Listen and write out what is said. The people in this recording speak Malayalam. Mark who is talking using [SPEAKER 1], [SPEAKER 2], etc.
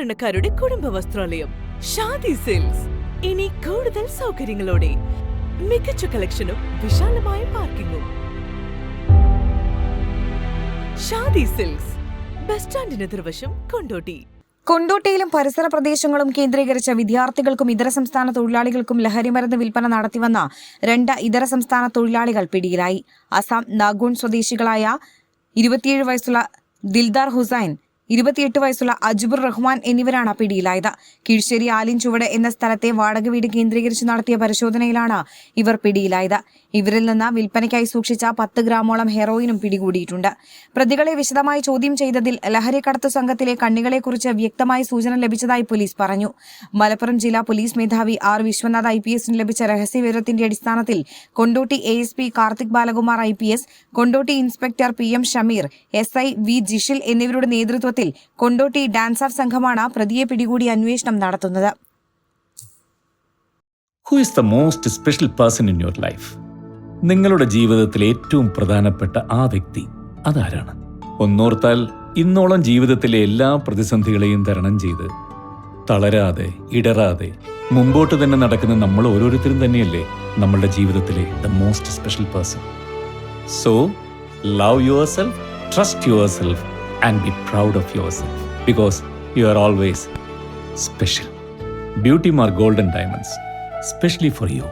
[SPEAKER 1] സാധാരണക്കാരുടെ കുടുംബ വസ്ത്രാലയം ഷാദി സിൽക്സ്. ഇനി കൂടുതൽ സൗകര്യങ്ങളോടെ മികച്ച കളക്ഷനും വിശാലമായ പാർക്കിങ്ങും. ഷാദി സിൽക്സ് ബസ് സ്റ്റാൻഡിന് എതിർവശം കൊണ്ടോട്ടി.
[SPEAKER 2] കൊണ്ടോട്ടിയിലും പരിസര പ്രദേശങ്ങളും കേന്ദ്രീകരിച്ച വിദ്യാർത്ഥികൾക്കും ഇതര സംസ്ഥാന തൊഴിലാളികൾക്കും ലഹരിമരുന്ന് വിൽപ്പന നടത്തിവന്ന രണ്ട് ഇതര സംസ്ഥാന തൊഴിലാളികൾ പിടിയിലായി. അസം നാഗൂൺ സ്വദേശികളായ ഇരുപത്തിയേഴ് വയസ്സുള്ള ദിൽദാർ ഹുസൈൻ ഇരുപത്തിയെട്ട് വയസ്സുള്ള അജ്ബുർ റഹ്മാൻ എന്നിവരാണ് പിടിയിലായത്. കീഴ്ശ്ശേരി ആലിൻചുവട് എന്ന സ്ഥലത്തെ വാടക വീട് കേന്ദ്രീകരിച്ച് നടത്തിയ പരിശോധനയിലാണ് ഇവർ പിടിയിലായത്. ഇവരിൽ നിന്ന് വിൽപ്പനയ്ക്കായി സൂക്ഷിച്ച പത്ത് ഗ്രാമോളം ഹെറോയിനും പിടികൂടിയിട്ടുണ്ട്. പ്രതികളെ വിശദമായി ചോദ്യം ചെയ്തതിൽ ലഹരിക്കടത്ത് സംഘത്തിലെ കണ്ണികളെക്കുറിച്ച് വ്യക്തമായ സൂചന ലഭിച്ചതായി പോലീസ് പറഞ്ഞു. മലപ്പുറം ജില്ലാ പോലീസ് മേധാവി ആർ വിശ്വനാഥ് ഐ പി എസിന് ലഭിച്ച രഹസ്യവിവരത്തിന്റെ അടിസ്ഥാനത്തിൽ Kondotty A S P Karthik Balakumar I P S Kondotty inspector P M Shameer S I V Jishil എന്നിവരുടെ നേതൃത്വത്തിൽ കൊണ്ടോട്ടി ഡാൻസർ സംഘമാണ് പ്രതിയെ പിടികൂടി അന്വേഷണം നടത്തുന്നത്.
[SPEAKER 3] Who most special person in your life നിങ്ങളുടെ ജീവിതത്തിൽ ഏറ്റവും പ്രധാനപ്പെട്ട ആ വ്യക്തി അതാരാണ്? ഒന്നോർത്താൽ ഇന്നോളം ജീവിതത്തിലെ എല്ലാ പ്രതിസന്ധികളെയും തരണം ചെയ്ത് തളരാതെ ഇടറാതെ മുമ്പോട്ട് തന്നെ നടക്കുന്ന നമ്മൾ ഓരോരുത്തരും തന്നെയല്ലേ നമ്മളുടെ ജീവിതത്തിലെ the most special person so love yourself trust yourself be proud of yourself because you are always special beauty mar golden diamonds specially for you